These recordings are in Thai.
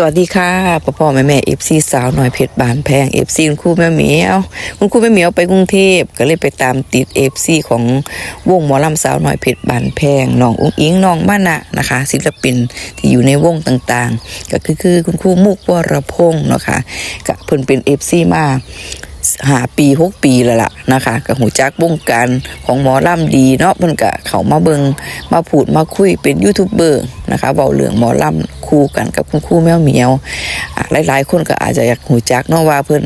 สวัสดีค่ะพ่อพ่อแม่แม่เอฟซีสาวหน่อยเพชรบานแพงเอฟซีคุณครูแม่เหมียวคุณครูแม่เหมียวไปกรุงเทพก็เลยไปตามติดเอฟซีของวงหมอลำสาวหน่อยเพชรบานแพงน้องอุ้งอิงน้องมานะนะคะ ศิลปินที่อยู่ในวงต่างๆ ก็คือคือคุณครูมุกวรพงศ์เนาะคะก็เพิ่นเป็นเอฟซีมา หาปีหกปีแล้วล่ะนะคะกับหูจักวงการของหมอลำดีเนาะเพิ่นก็เขามาเบิงมาพูดมาคุยเป็นยูทูบเบอร์นะคะเบาเรื่องหมอลำคู่กันกับคุณครูแมวเหมียวหลายๆ คนก็อาจจะอยากหูจักเนาะว่าเพิ่น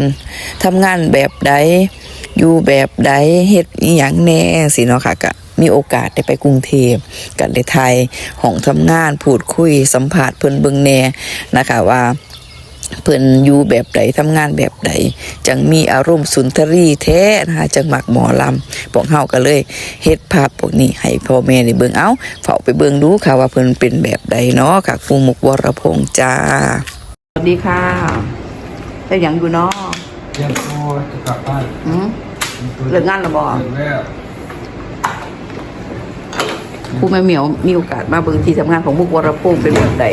ทำงานแบบใดอยู่แบบใดเฮ็ดอีหยังแน่สิเนาะค่ะก็มีโอกาสได้ไปกรุงเทพกันได้ไทยห้องทำงานพูดคุยสัมภาษณ์เพิ่นเบิงแน่นะคะว่า เพิ่นอยู่แบบใดทำงานแบบใดจังมีอารมณ์สุนทรีแท้นะคะจังมักหมอลำพวกเฮาก็เลยเฮ็ดภาพพวกนี้ให้พ่อแม่ได้เบิ่งเอาเฝ้าไปเบิ่งดูค่ะว่าเพิ่นเป็นแบบใดเนาะค่ะครูมุกวรพงษ์จ้าสวัสดีค่ะเป็นหยังอยู่เนาะเรียนโทจะกลับบ้านหืมเลิกงานแล้วบ่เลิกแล้วครูแม่เหมียวมีโอกาสมาเบิ่งที่ทำงานของมุกวรพงษ์เป็นแบบใด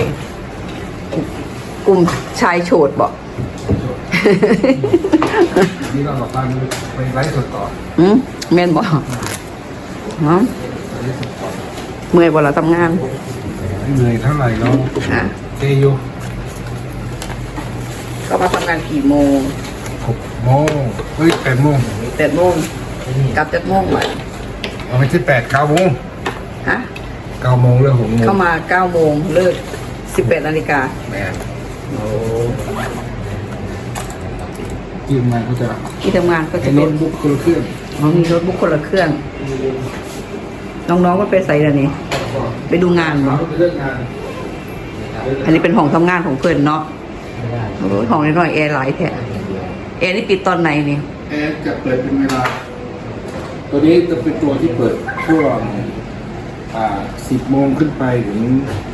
กลุ่มชายโฉดบ่นี่เรากลับบ้านไปไลฟ์สดต่อหืมแม่นบ่ฮะไลฟ์สดต่อเมื่อยบ่ล่ะทำงานไม่เหนื่อยเท่าไหร่เราอะเตอยู่ก็มาทำงานกี่โมงหกโมงเฮ้ยแปดโมงแปดโมงกลับจากโมงไปเอาไปที่แปดเก้าโมงฮะเก้าโมงเรื่องหกโมงเข้ามาเก้าโมงเลิกสิบแปดนาฬิกาแมนทีมงานก็จะที่ทำงานก็จะเป็นเป็โน้นตบุ๊กคนละเครื่องอ๋อมีโน้ตบุ๊กคนละเครื่อง น้องๆก็ไปใส่แล้วนี่ไปดูงานเราเนาะก็เรื่องงานอันนี้เป็นห้องทำงานของเพื่อนเนาะโอ้ยห้องน้อยๆแอร์หลายแท้แอร์นี่ปิดตอนไหนนี่แอร์จะเปิดเป็นเวลา ตัวนี้จะเป็นตัวที่เปิดช่วงอ่าสิบโมงขึ้นไปถึง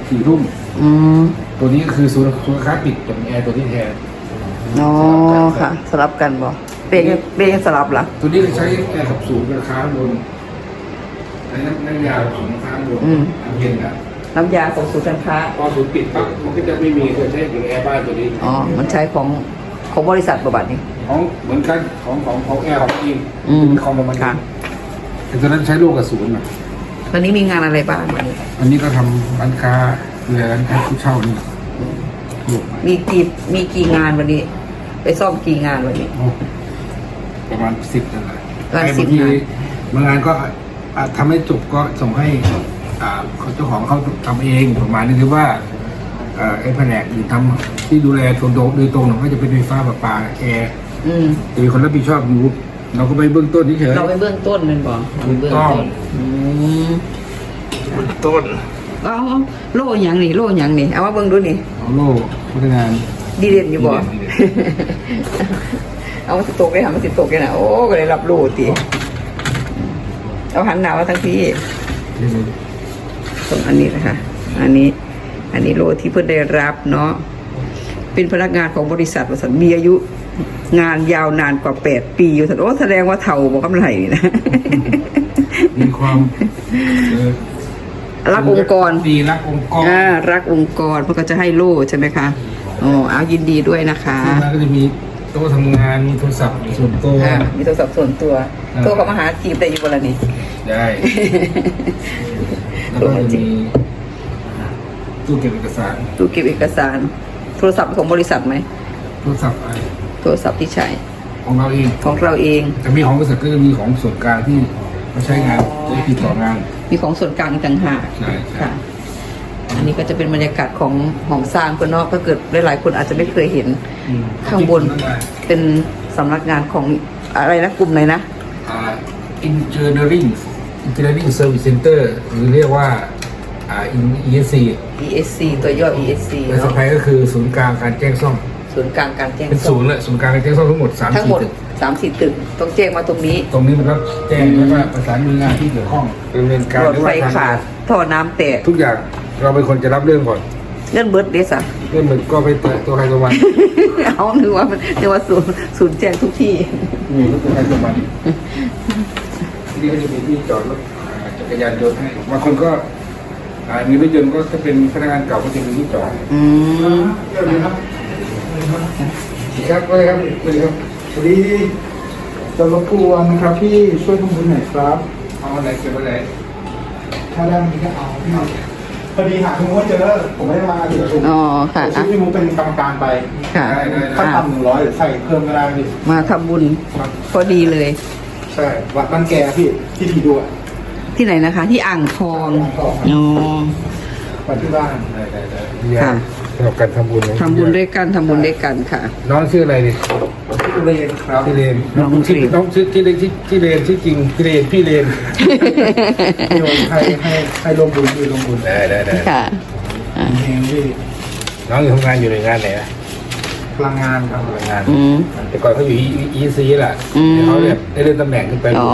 สี่ทุ่ม อืมตัวนี้ก็คือศูนย์ศูนย์ค้าปิดจะมีแอร์ตัวที่แทนอ๋อค่ะ สลับกันบ่เปย์ยังเปย์ยังสลับเหรอตัวนี้ใช้แอร์ขับสูงกับค้างบนใช้น้ำน้ำยาของค้างบนน้ำเย็นอะน้ำยาของสูตรการค้า พอศูนย์ปิดปั๊บมันก็จะไม่มีเครื่องใช้ถึงแอร์บ้านตัวนี้อ๋อ มันใช้ของของบริษัทประบัตินี่ ของเหมือนกันของของของแอร์ของจริงอืมเป็นของประมาณค่ะ แต่ตัวนั้นใช้ลูกกับศูนย์อะวันนี้มีงานอะไรบ้างวันนี้ อันนี้ก็ทำร้านค้า ดูแลร้านค้าผู้เช่านี่ลูกมามีกี่มีกี่งานวันนี้ ไปซ่อมกี่งานวันนี้โอ้ประมาณสิบนั่นแหละประมาณไอ้สิบ บางทีงานบางงานก็อะทำให้จบก็ส่งให้อ่าเจ้าของเขาทำเองประมาณนี้คือว่าเอ่อไอ้แผนกอื่นทำที่ดูแลโดยตรงโดยตรงเราก็จะเป็นไฟฟ้าประปาแอร์อืมจะมีคนรับผิดชอบอยู่เราก็ไปเบื้องต้นเฉย เราไปเบื้องต้นแมันบอกเราไปเบื้องถูกต้ต้องนอืมๆเบื้องต้น เอาเอาโล่หยังนี่โล่หยังนี่เอามาเบิ่งดูนี่เอาโล่พนักงานดีเด่นอยู่บ่ดีเด่นดีเด่นเอามาสิตกเลยค่ะมาสิตกเลยนะโอ้ก็เลยรับรู้ติเอาหันหน้ามาทั้งพี่นี่เลยตรงอันนี้นะคะอันนี้ อันนี้โลที่เพื่อนได้รับเนาะเป็นพนักงานของบริษัทบริษัทมีอายุ งานยาวนานกว่าแปดปีอยู่โอ้แสดงว่าเท่าบอกกำไรนี่นะมีความเออ รักองค์กรดีรักองค์กรอ่ารักองค์กรเพื่อก็จะให้โล่ใช่ไหมคะอ๋อเอายินดีด้วยนะคะที่มาก็จะมีโต๊ะทำงานมีโทรศัพท์ส่วนตัวอ่ามีโทรศัพท์ส่วนตัวอ่าโทรเข้ามาหาจีบได้อยู่บนนี้ได้แล้วก็จะมีตู้เก็บเอกสารตู้เก็บเอกสาร โทรศัพท์ของบริษัทไหมโทรศัพท์อะไรโทรศัพท์ที่ใช้ของเราเองของเราเองจะมีของบริษัทก็จะมีของส่วนกลางที่มาใช้งานได้ติดต่องาน มีของส่วนกลางอีกต่างหากใช่ใช่ ค่ะ อันนี้ก็จะเป็นบรรยากาศของหองสร้างเพื่อนเนาะถ้าเกิดหลายๆคนอาจจะไม่เคยเห็น อืมข้างบนเป็นสำนักงานของอะไรนะกลุ่มไหนนะ อ่า engineering engineering service center หรือเรียกว่าอ่า ESC ESC ตัวย่อ ESC ภาษาเนาะไทยก็คือศูนย์กลางการแจ้งซ่อม ศูนย์กลางการแจ้งเป็นซ่ศูอมนย์แหละศูนย์กลางการแจ้งซ่อมทั้งหมดสามทั้งสี่หมดตึก สามสี่ตึกต้องแจ้งมาตรงนี้ตรงนี้มันรับแจ้งแล้วว่าประสานหน่วยงานที่เกี่ยวข้องดำเนินการรถไฟหรือว่าขาดท่อน้ำแตกทุกอย่างเราเป็นคนจะรับเรื่องก่อนเลื่อนเบิร์ดเดสอะเรื่องมันก็ไปเตะตัวใครตัวมันเอานึกว่ามันนึกว่าศูนย์ศูนย์แจ้งทุกที่อืมตัวใครตัวมันที่นี่ก็จะมีที่จอดรถจักรยานยนต์ให้บางคนก็อ่ามีรถยนต์ก็จะเป็นพนักงานเก่าก็จะมีที่จอดอืมเดี๋ยวนี้ครับครับก็เลยครับเลยครับส วัสดีจะรบกวนนะครับพี่ช่วยทำบุญหน่อยครับ เอาอะไรเก็บอะไรถ้าได้มีก็เอาพี่พอดีหาคุณมุกเจอผมไม่ได้มาถึงชุมอ๋อค่ะ ชื่อะอพี่มุกเป็นกรรมการไปค่ะ ได้ได้ขั้นได้ต่ำหนึ่งร้อยหรือใส่เพิ่มก็ได้พี่มาทำบุญพอดีเลย ใช่วัดบ้านแกพี่ที่ทีด้วยที่ไหนนะคะ ที่อ่างทองอ๋อวัดที่บ้านได้ได้ได้ค่ะสำหรับการทำบุญนะทำบุญด้วยกันทำบุญด้วยกันค่ะ น้องชื่ออะไรดิ ที่เรนครับพี่เลนน้องชื่อเรนน้องชื่อที่เลนที่ที่เลนชื่อจริงพี่เลนพี่เลนโยมให้ให้ให้ลงบุญพี่ลงบุญได้ได้ได้ค่ะอ่าเองพี่น้องอยู่ทำงานอยู่ในงานไหนนะ พลังงานครับทำงาน อืม แต่ก่อนเขาอยู่อีซีแหละอืมเดี๋ยวเขาเนี่ยได้เลื่อนตำแหน่งขึ้นไปอ๋อ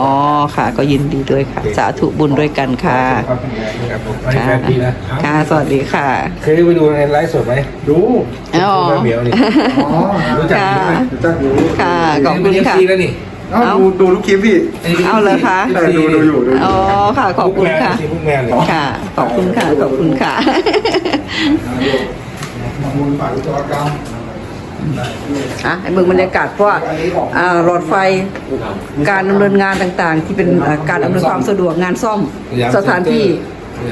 ค่ะ ก็ยินดีด้วยค่ะ สาธุบุญด้วยกันค่ะ ครับเป็นไงพี่ครับผมอันนี้แฟค่ะนพี่นะค่ะสวัสดีค่ะ เคยไปดูในไลฟ์สดไหมดูอ๋อ คุณแม่เหมียวนี่อ๋อรู้จักค่ะไหมรู้จักอยู่ค่ะขอบคุณเป็นค่ะ FC แล้วนี่เอ้า ดูดูลูกคลิปพี่ เอาเลยคะใช่ดูดูอยู่ดูอยู่ อ๋อค่ะ ขอบคุณค่ะ พวกแมวเลยค่ะ ขอบคุณค่ะ ขอบคุณค่ะมาบุญฝ่ายวิศวกรรม อะให้เบิ่งบรรยากาศเพราะว่าอ่าหลอดไฟการดำเนินงานต่างๆ ที่เป็นอ่าการอำนวยความสะดวกงานซ่อมสถานที่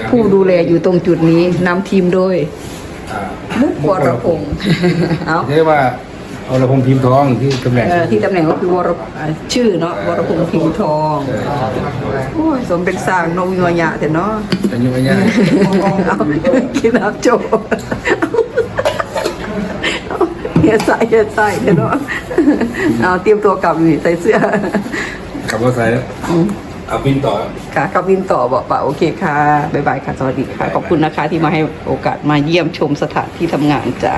ผู้ดูแลอยู่ตรงจุดนี้นำทีมโดยอ่ามุกวรพงศ์เอา เรียกว่าเอาละพงษ์พิมพ์ทองที่ตำแหน่ง เอ่อที่ตำแหน่งก็คือวรอ่าชื่อเนาะวรพงศ์พิมพ์ทองเออโอ้ยสมเป็นสร้างนวิวญะแต่เนาะ อายุไม่ยาก เอากินน้ำโจ เฮียใส่เฮียใส่เดี๋ยวเนาะเอาเตรียมตัวกลับนี่ใส่เสื้อ กลับรถไฟแล้วเอาบินต่อ ค่ะกับวินต่อบอกป่าโอเคค่ะ บ๊ายบายค่ะ สวัสดีค่ะ ขอบคุณนะคะที่มาให้โอกาสมาเยี่ยมชมสถานที่ทำงานจ้า